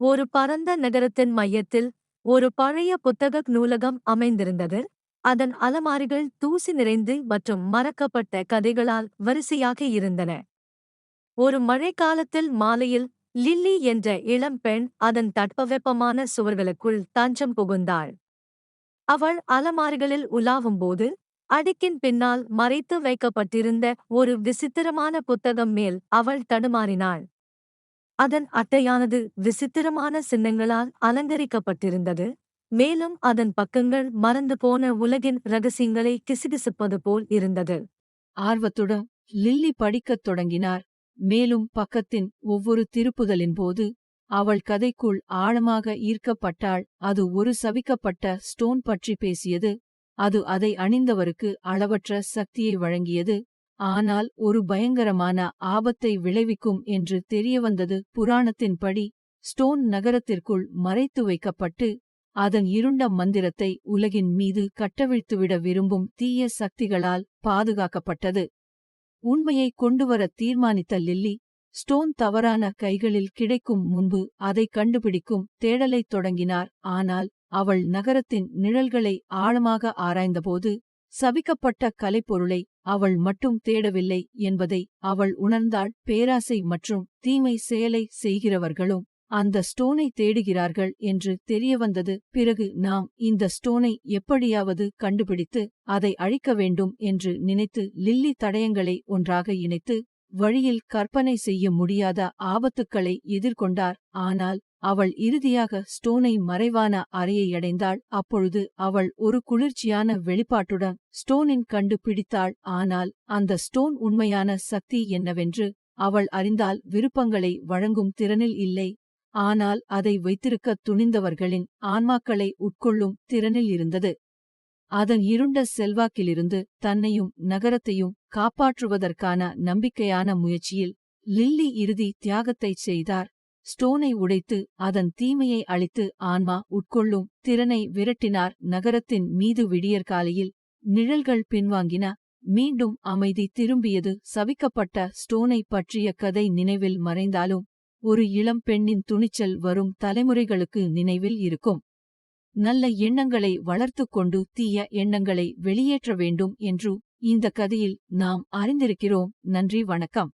ஒரு பரந்த நகரத்தின் மையத்தில் ஒரு பழைய புத்தக நூலகம் அமைந்திருந்தது. அதன் அலமாரிகள் தூசி நிறைந்து மற்றும் மறக்கப்பட்ட கதைகளால் வரிசையாக இருந்தன. ஒரு மழைக்காலத்தில் மாலையில் லில்லி என்ற இளம்பெண் அதன் தட்பவெப்பமான சுவர்களுக்குள் தஞ்சம் புகுந்தாள். அவள் அலமாரிகளில் உலாவும்போது அடுக்கின் பின்னால் மறைத்து வைக்கப்பட்டிருந்த ஒரு விசித்திரமான புத்தகம் மேல் அவள் தடுமாறினாள். அதன் அட்டையானது விசித்திரமான சின்னங்களால் அலங்கரிக்கப்பட்டிருந்தது. மேலும் அதன் பக்கங்கள் மறந்து போன உலகின் ரகசியங்களை கிசுகிசுப்பது போல் இருந்தது. ஆர்வத்துடன் லில்லி படிக்கத் தொடங்கினார். மேலும் பக்கத்தின் ஒவ்வொரு திருப்புதலின் போது அவள் கதைக்குள் ஆழமாக ஈர்க்கப்பட்டாள். அது ஒரு சவிக்கப்பட்ட ஸ்டோன் பற்றி பேசியது. அது அதை அணிந்தவருக்கு அளவற்ற சக்தியை வழங்கியது. ஆனால் ஒரு பயங்கரமான ஆபத்தை விளைவிக்கும் என்று தெரியவந்தது புராணத்தின்படி ஸ்டோன் நகரத்திற்குள் மறைத்து வைக்கப்பட்டு அதன் இருண்ட மந்திரத்தை உலகின் மீது கட்டவிழ்த்துவிட விரும்பும் தீய சக்திகளால் பாதுகாக்கப்பட்டது. உண்மையை கொண்டுவர தீர்மானித்த லில்லி ஸ்டோன் தவறான கைகளில் கிடைக்கும் முன்பு அதை கண்டுபிடிக்கும் தேடலைத் தொடங்கினார். ஆனால் அவள் நகரத்தின் நிழல்களை ஆழமாக ஆராய்ந்தபோது சபிக்கப்பட்ட கலைப்பொருளை அவள் மட்டும் தேடவில்லை என்பதை அவள் உணர்ந்தாள். பேராசை மற்றும் தீமை செயலை செய்கிறவர்களும் அந்த ஸ்டோனை தேடுகிறார்கள் என்று தெரியவந்தது. பிறகு நாம் இந்த ஸ்டோனை எப்படியாவது கண்டுபிடித்து அதை அழிக்க வேண்டும் என்று நினைத்து லில்லி தடயங்களை ஒன்றாக இணைத்து வழியில் கற்பனை செய்ய முடியாத ஆபத்துக்களை எதிர்கொண்டார். ஆனால் அவள் இறுதியாக ஸ்டோனை மறைவான அறையை அடைந்தாள். அப்பொழுது அவள் ஒரு குளிர்ச்சியான வெளிப்பாட்டுடன் ஸ்டோனின் கண்டு பிடித்தாள். ஆனால் அந்த ஸ்டோன் உண்மையான சக்தி என்னவென்று அவள் அறிந்தால் விருப்பங்களை வழங்கும் திறனில் இல்லை. ஆனால் அதை வைத்திருக்க துணிந்தவர்களின் ஆன்மாக்களை உட்கொள்ளும் திறனில் இருந்தது. அதன் இருண்ட செல்வாக்கிலிருந்து தன்னையும் நகரத்தையும் காப்பாற்றுவதற்கான நம்பிக்கையான முயற்சியில் லில்லி இறுதி தியாகத்தைச் செய்தார். ஸ்டோனை உடைத்து அதன் தீமையை அழித்து ஆன்மா உட்கொள்ளும் திறனை விரட்டினார். நகரத்தின் மீது விடியற்காலையில் நிழல்கள் பின்வாங்கின. மீண்டும் அமைதி திரும்பியது. சவிக்கப்பட்ட ஸ்டோனை பற்றிய கதை நினைவில் மறைந்தாலும் ஒரு இளம் பெண்ணின் துணிச்சல் வரும் தலைமுறைகளுக்கு நினைவில் இருக்கும். நல்ல எண்ணங்களை வளர்த்துக் கொண்டு தீய எண்ணங்களை வெளியேற்ற வேண்டும் என்று இந்த கதையில் நாம் அறிந்திருக்கிறோம். நன்றி வணக்கம்.